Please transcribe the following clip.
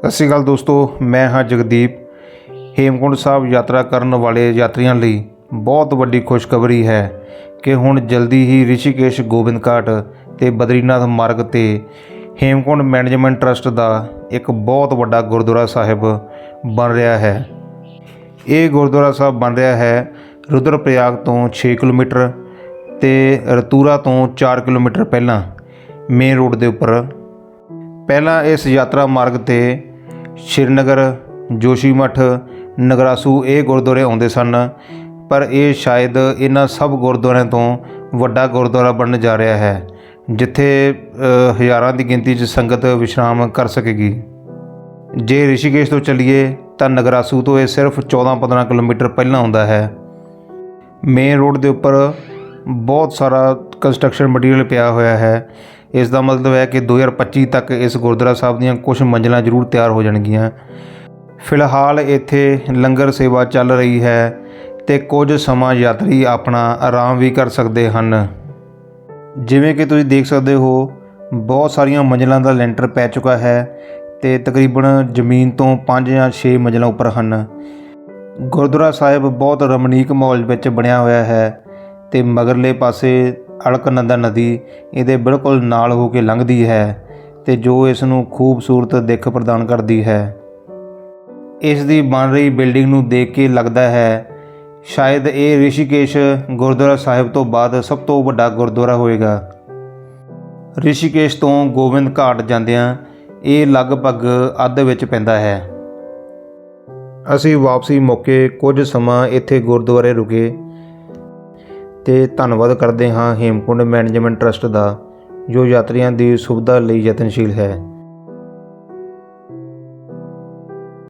ਸਤਿ ਸ਼੍ਰੀ ਅਕਾਲ ਦੋਸਤੋ, ਮੈਂ ਹਾਂ ਜਗਦੀਪ। ਹੇਮਕੁੰਡ ਸਾਹਿਬ ਯਾਤਰਾ ਕਰਨ ਵਾਲੇ ਯਾਤਰੀਆਂ ਲਈ ਬਹੁਤ ਵੱਡੀ ਖੁਸ਼ਖਬਰੀ ਹੈ ਕਿ ਹੁਣ ਜਲਦੀ ਹੀ ਰਿਸ਼ੀਕੇਸ਼ ਗੋਬਿੰਦ ਘਾਟ ਤੇ ਬਦਰੀਨਾਥ ਮਾਰਗ ਤੇ ਹੇਮਕੁੰਡ ਮੈਨੇਜਮੈਂਟ ਟਰਸਟ ਦਾ ਇੱਕ ਬਹੁਤ ਵੱਡਾ ਗੁਰਦੁਆਰਾ ਸਾਹਿਬ ਬਣ ਰਿਹਾ ਹੈ। ਇਹ ਗੁਰਦੁਆਰਾ ਸਾਹਿਬ ਬਣ ਰਿਹਾ ਹੈ ਰੁਦਰਪ੍ਰਯਾਗ ਤੋਂ 6 ਕਿਲੋਮੀਟਰ ਤੇ ਰਤੂਰਾ ਤੋਂ 4 ਕਿਲੋਮੀਟਰ ਪਹਿਲਾਂ ਮੇਨ ਰੋਡ ਦੇ ਉੱਪਰ। ਪਹਿਲਾਂ ਇਸ ਯਾਤਰਾ ਮਾਰਗ ਤੇ ਸ਼੍ਰੀਨਗਰ ਜੋਸ਼ੀਮਠ ਨਗਰਾਸੂ ਇਹ ਗੁਰਦੁਆਰੇ ਆਉਂਦੇ ਸਨ, ਪਰ ਇਹ ਸ਼ਾਇਦ ਇਹਨਾਂ ਸਭ ਗੁਰਦੁਆਰਿਆਂ ਤੋਂ ਵੱਡਾ ਗੁਰਦੁਆਰਾ ਬਣਨ ਜਾ ਰਿਹਾ ਹੈ, ਜਿੱਥੇ ਹਜ਼ਾਰਾਂ ਦੀ ਗਿਣਤੀ 'ਚ ਸੰਗਤ ਵਿਸ਼ਰਾਮ ਕਰ ਸਕੇਗੀ। ਜੇ ਰਿਸ਼ੀਕੇਸ਼ ਤੋਂ ਚੱਲੀਏ, ਤਾਂ ਨਗਰਾਸੂ ਤੋਂ ਇਹ ਸਿਰਫ 14-15 ਕਿਲੋਮੀਟਰ ਪਹਿਲਾਂ ਆਉਂਦਾ ਹੈ। ਮੇਨ ਰੋਡ ਦੇ ਉੱਪਰ ਬਹੁਤ ਸਾਰਾ ਕੰਸਟਰਕਸ਼ਨ ਮਟੀਰੀਅਲ ਪਿਆ ਹੋਇਆ ਹੈ ਇਸ ਦਾ ਮਤਲਬ ਹੈ ਕਿ 2025 ਤੱਕ ਇਸ ਗੁਰਦੁਆਰਾ ਸਾਹਿਬ ਦੀਆਂ ਕੁਝ ਮੰਜ਼ਲਾਂ ਜ਼ਰੂਰ ਤਿਆਰ ਹੋ ਜਾਣਗੀਆਂ। ਫਿਲਹਾਲ ਇੱਥੇ ਲੰਗਰ ਸੇਵਾ ਚੱਲ ਰਹੀ ਹੈ ਤੇ ਕੁਝ ਸਮਾਂ ਯਾਤਰੀ ਆਪਣਾ ਆਰਾਮ ਵੀ ਕਰ ਸਕਦੇ ਹਨ। ਜਿਵੇਂ ਕਿ ਤੁਸੀਂ ਦੇਖ ਸਕਦੇ ਹੋ, ਬਹੁਤ ਸਾਰੀਆਂ ਮੰਜ਼ਲਾਂ ਦਾ ਲੈਂਟਰ ਪੈ ਚੁੱਕਾ ਹੈ ਤੇ ਤਕਰੀਬਨ ਜ਼ਮੀਨ ਤੋਂ 5 ਜਾਂ 6 ਮੰਜ਼ਲਾਂ ਉੱਪਰ ਹਨ। ਗੁਰਦੁਆਰਾ ਸਾਹਿਬ ਬਹੁਤ ਰਮਣੀਕ ਮਾਹੌਲ ਵਿੱਚ ਬਣਿਆ ਹੋਇਆ ਹੈ ਤੇ ਮਗਰਲੇ ਪਾਸੇ ਅਲਕਨੰਦਾ ਨਦੀ ਇਹਦੇ ਬਿਲਕੁਲ ਨਾਲ ਹੋ ਕੇ ਲੰਘਦੀ ਹੈ ਤੇ ਜੋ ਇਸ ਨੂੰ ਖੂਬਸੂਰਤ ਦਿੱਖ ਪ੍ਰਦਾਨ ਕਰਦੀ ਹੈ। ਇਸ ਦੀ ਬਣ ਰਹੀ ਬਿਲਡਿੰਗ ਨੂੰ ਦੇਖ ਕੇ ਲੱਗਦਾ ਹੈ, ਸ਼ਾਇਦ ਇਹ ਰਿਸ਼ੀਕੇਸ਼ ਗੁਰਦੁਆਰਾ ਸਾਹਿਬ ਤੋਂ ਬਾਅਦ ਸਭ ਤੋਂ ਵੱਡਾ ਗੁਰਦੁਆਰਾ ਹੋਵੇਗਾ ਰਿਸ਼ੀਕੇਸ਼ ਤੋਂ ਗੋਬਿੰਦ ਘਾਟ ਜਾਂਦਿਆਂ ਇਹ ਲਗਭਗ ਅੱਧ ਵਿੱਚ ਪੈਂਦਾ ਹੈ। ਅਸੀਂ ਵਾਪਸੀ ਮੌਕੇ ਕੁਝ ਸਮਾਂ ਇੱਥੇ ਗੁਰਦੁਆਰੇ ਰੁਕੇ ਤੇ ਧੰਨਵਾਦ ਕਰਦੇ ਹਾਂ ਹੇਮਕੁੰਡ ਮੈਨੇਜਮੈਂਟ ਟਰਸਟ ਦਾ ਜੋ ਯਾਤਰੀਆਂ ਦੀ ਸੁਵਿਧਾ ਲਈ ਯਤਨਸ਼ੀਲ ਹੈ।